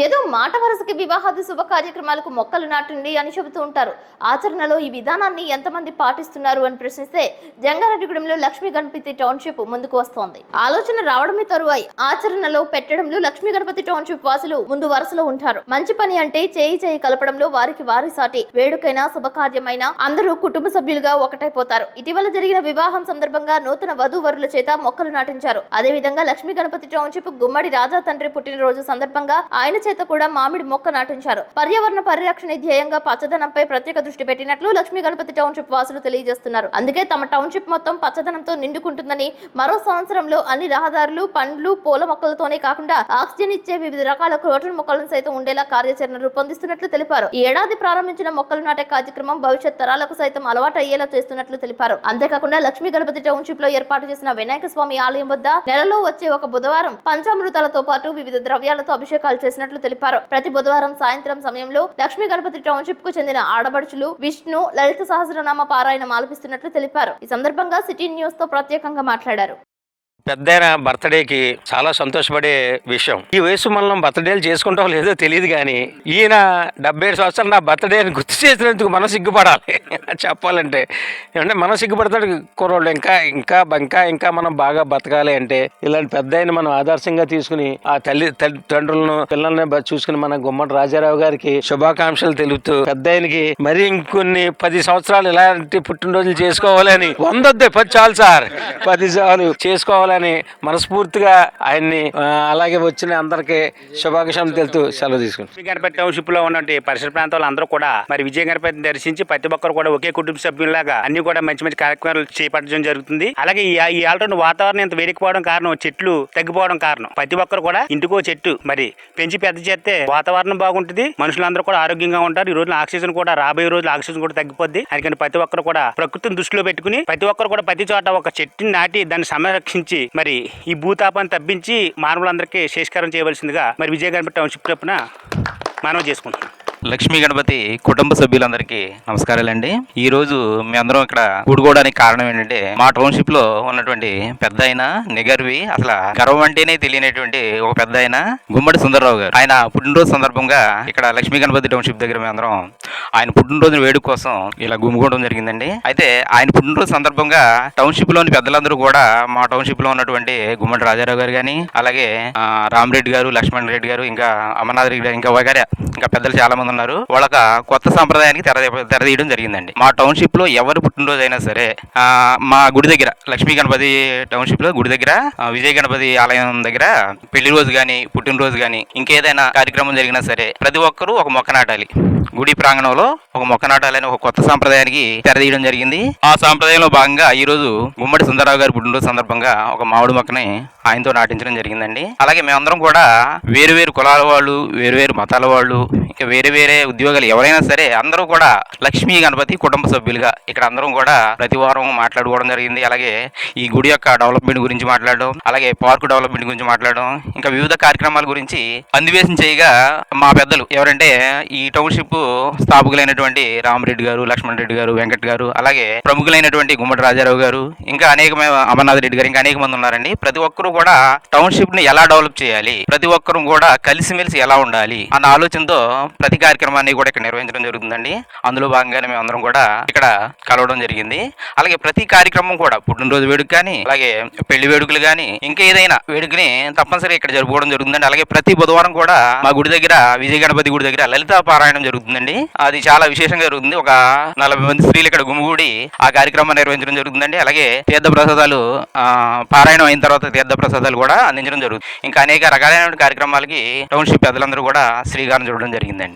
ఏదో మాట వరుసకి వివాహాది శుభ కార్యక్రమాలకు మొక్కలు నాటండి అని చెబుతూ ఉంటారు. ఆచరణలో ఈ విధానాన్ని ఎంతమంది పాటిస్తున్నారు అని ప్రశ్నిస్తే జంగారెడ్డిగూడెంలో లక్ష్మీ గణపతి టౌన్షిప్ ముందుకు వస్తోంది. ఆలోచన రావడమే తరువాయి. ఆచరణలో పెట్టడంలో లక్ష్మీ గణపతి టౌన్షిప్ వాసులు ముందు వరుసలో ఉంటారు. మంచి పని అంటే చేయి చేయి కలపడంలో వారికి వారి సాటి వేడుకైనా శుభకార్యమైనా అందరూ కుటుంబ సభ్యులుగా ఒకటైపోతారు. ఇటీవల జరిగిన వివాహం సందర్భంగా నూతన వధూవరుల చేత మొక్కలు నాటించారు. అదేవిధంగా లక్ష్మీ గణపతి టౌన్షిప్ గుమ్మడి రాజా తండ్రి పుట్టినరోజు సందర్భంగా ఆయన చేత కూడా మామిడి మొక్క నాటించారు. పర్యావరణ పరిరక్షణ ధ్యేయంగా పచ్చదనంపై ప్రత్యేక దృష్టి పెట్టినట్లు లక్ష్మీ గణపతి టౌన్షిప్ వాసులు తెలియజేస్తున్నారు. అందుకే తమ టౌన్షిప్ మొత్తం పచ్చదనంతో నిండుకుంటుందని మరో సంవత్సరంలో అన్ని రహదారులు పండ్లు పూల మొక్కలతోనే కాకుండా ఆక్సిజన్ ఇచ్చే వివిధ రకాల క్రోటన్ మొక్కలను సైతం ఉండేలా కార్యాచరణ రూపొందిస్తున్నట్లు తెలిపారు. ఈ ఏడాది ప్రారంభించిన మొక్కలు నాటే కార్యక్రమం భవిష్యత్ తరాలకు సైతం అలవాటు అయ్యేలా చేస్తున్నట్లు తెలిపారు. అంతేకాకుండా లక్ష్మీ గణపతి టౌన్షిప్లో ఏర్పాటు చేసిన వినాయక స్వామి ఆలయం వద్ద నెలలో వచ్చే ఒక బుధవారం పంచామృతాలతో పాటు వివిధ ద్రవ్యాలతో అభిషేకాలు చేసినట్లు తెలిపారు. ప్రతి బుధవారం సాయంత్రం సమయంలో లక్ష్మీ గణపతి టౌన్షిప్కు చెందిన ఆడబడుచులు విష్ణు లలిత సహస్రనామ పారాయణం ఆలపిస్తున్నట్లు తెలిపారు. ఈ సందర్భంగా సిటీ న్యూస్తో ప్రత్యేకంగా మాట్లాడారు. పెద్దయిన బర్త్డేకి చాలా సంతోషపడే విషయం. ఈ వయసు మనం బర్త్డేలు చేసుకుంటాం లేదో తెలియదు కానీ ఈయన డెబ్బై ఏడు సంవత్సరాలు నా బర్త్డేని గుర్తు చేసినందుకు మనం సిగ్గుపడాలి. చెప్పాలంటే. అంటే మనం సిగ్గుపడతాడు కుర్రోళ్ళు ఇంకా ఇంకా ఇంకా ఇంకా మనం బాగా బతకాలి అంటే ఇలాంటి పెద్ద మనం ఆదర్శంగా తీసుకుని ఆ తల్లి తండ్రులను పిల్లల్ని చూసుకుని మన గుమ్మడి రాజారావు గారికి శుభాకాంక్షలు తెలుపుతూ పెద్ద ఆయనకి మరి ఇంకొన్ని పది సంవత్సరాలు ఇలాంటి పుట్టినరోజులు చేసుకోవాలని. వందొద్దే పది చాలు సార్. పది చాలు. చేసుకోవాలని మనస్ఫూర్తిగా ఆయన్ని అలాగే వచ్చిన అందరికి శుభాకాంక్షలు తెలుతూ సెలవు తీసుకుంటాం విజయ గణపతి టౌన్షిప్లో ఉన్నటువంటి పరిసర ప్రాంతాల అందరూ కూడా మరి విజయ గణపతిని దర్శించి ప్రతి ఒక్కరు కూడా ఒకే కుటుంబ సభ్యులాగా అన్ని కూడా మంచి మంచి కార్యక్రమాలు చేపట్టడం జరుగుతుంది. అలాగే ఈ ఆల్రెడీ వాతావరణం ఇంత వేడికిపోవడం కారణం చెట్లు తగ్గిపోవడం కారణం. ప్రతి ఒక్కరు కూడా ఇంటికో చెట్టు మరి పెంచి పెద్ద చేస్తే వాతావరణం బాగుంటుంది. మనుషులందరూ కూడా ఆరోగ్యంగా ఉంటారు. ఈ రోజున ఆక్సిజన్ కూడా రాబోయే రోజులు ఆక్సిజన్ కూడా తగ్గిపోద్ది. అందుకని ప్రతి ఒక్కరు కూడా ప్రకృతిని దృష్టిలో పెట్టుకుని ప్రతి ఒక్కరు కూడా ప్రతి చోట ఒక చెట్టుని నాటి దాన్ని సంరక్షించి మరి ఈ భూతాపాన్ని తప్పించి మానవులందరికీ శేషకారం చేయవలసిందిగా మరి విజయ గణపతి టౌన్షిప్ తరపున మనం చేసుకుంటున్నాం. లక్ష్మీ గణపతి కుటుంబ సభ్యులందరికీ నమస్కారాలండి. ఈ రోజు మీ అందరం ఇక్కడ కూడుకోవడానికి కారణం ఏంటంటే మా టౌన్షిప్లో ఉన్నటువంటి పెద్ద ఆయన నిగర్వి అసలు గర్వం అంటేనే తెలియనటువంటి ఒక పెద్ద ఆయన గుమ్మడి సుందరరావు గారు. ఆయన పుట్టినరోజు సందర్భంగా ఇక్కడ లక్ష్మీ గణపతి టౌన్షిప్ దగ్గర మేము అందరం ఆయన పుట్టినరోజు వేడుక కోసం ఇలా గుమ్ముకోవడం జరిగిందండి. అయితే ఆయన పుట్టినరోజు సందర్భంగా టౌన్షిప్లోని పెద్దలందరూ కూడా మా టౌన్షిప్లో ఉన్నటువంటి గుమ్మడి రాజారావు గారు కానీ అలాగే రామరెడ్డి గారు లక్ష్మణ్ రెడ్డి గారు ఇంకా అమర్నాథ్ రెడ్డి గారు ఇంకా వగైరా ఇంకా పెద్దలు చాలా మంది ఉన్నారు. వాళ్ళక కొత్త సంప్రదాయానికి తెర తెరదీయడం జరిగిందండి. మా టౌన్షిప్లో ఎవరు పుట్టినరోజు అయినా సరే మా గుడి దగ్గర లక్ష్మీ గణపతి టౌన్షిప్లో గుడి దగ్గర విజయ గణపతి ఆలయం దగ్గర పెళ్ళి రోజు కానీ పుట్టినరోజు కానీ ఇంకేదైనా కార్యక్రమం జరిగినా సరే ప్రతి ఒక్కరూ ఒక మొక్క నాటాలి. గుడి ప్రాంగణంలో ఒక మొక్క నాటాలని ఒక కొత్త సాంప్రదాయానికి తెరదీయడం జరిగింది. ఆ సాంప్రదాయంలో భాగంగా ఈ రోజు గుమ్మడి సుందరరావు గారి పుట్టినరోజు సందర్భంగా ఒక మామిడి మొక్కని ఆయనతో నాటించడం జరిగిందండి. అలాగే మేమందరం కూడా వేరు వేరు కులాల వాళ్ళు వేరు వేరు మతాల వాళ్ళు ఇంకా వేరే వేరే ఉద్యోగాలు ఎవరైనా సరే అందరూ కూడా లక్ష్మీ గణపతి కుటుంబ సభ్యులుగా ఇక్కడ అందరం కూడా ప్రతి వారం మాట్లాడుకోవడం జరిగింది. అలాగే ఈ గుడి యొక్క డెవలప్మెంట్ గురించి మాట్లాడడం అలాగే పార్క్ డెవలప్మెంట్ గురించి మాట్లాడడం ఇంకా వివిధ కార్యక్రమాల గురించి అందివేశం చేయగా మా పెద్దలు ఎవరంటే ఈ టౌన్షిప్ స్థాపకులైనటువంటి రామరెడ్డి గారు లక్ష్మణ్ రెడ్డి గారు వెంకట్ గారు అలాగే ప్రముఖులైనటువంటి గుమ్మడి రాజారావు గారు ఇంకా అనేక అమర్నాథ్ రెడ్డి గారు ఇంకా అనేక మంది ఉన్నారండి. ప్రతి ఒక్కరూ కూడా టౌన్షిప్ని ఎలా డెవలప్ చేయాలి ప్రతి ఒక్కరూ కూడా కలిసిమెలిసి ఎలా ఉండాలి అన్న ఆలోచనతో ప్రతి కార్యక్రమాన్ని కూడా ఇక్కడ నిర్వహించడం జరుగుతుందండి. అందులో భాగంగానే మేము అందరం కూడా ఇక్కడ కలవడం జరిగింది. అలాగే ప్రతి కార్యక్రమం కూడా పుట్టినరోజు వేడుక కానీ అలాగే పెళ్ళి వేడుకలు కానీ ఇంకా ఏదైనా వేడుకని తప్పనిసరిగా ఇక్కడ జరుపుకోవడం జరుగుతుందండి. అలాగే ప్రతి బుధవారం కూడా మా గుడి దగ్గర విజయ గణపతి గుడి దగ్గర లలిత పారాయణం జరుగుతుంది. జరుగుతుందండి. అది చాలా విశేషంగా జరుగుతుంది. ఒక నలభై మంది స్త్రీలు ఇక్కడ గుమిగూడి ఆ కార్యక్రమం నిర్వహించడం జరుగుతుందండి. అలాగే తీర్థ ప్రసాదాలు పారాయణం అయిన తర్వాత తీర్థ ప్రసాదాలు కూడా అందించడం జరుగుతుంది. ఇంకా అనేక రకాలైన కార్యక్రమాలకి టౌన్షిప్ పెద్దలందరూ కూడా శ్రీకారం చూడడం జరిగిందండి.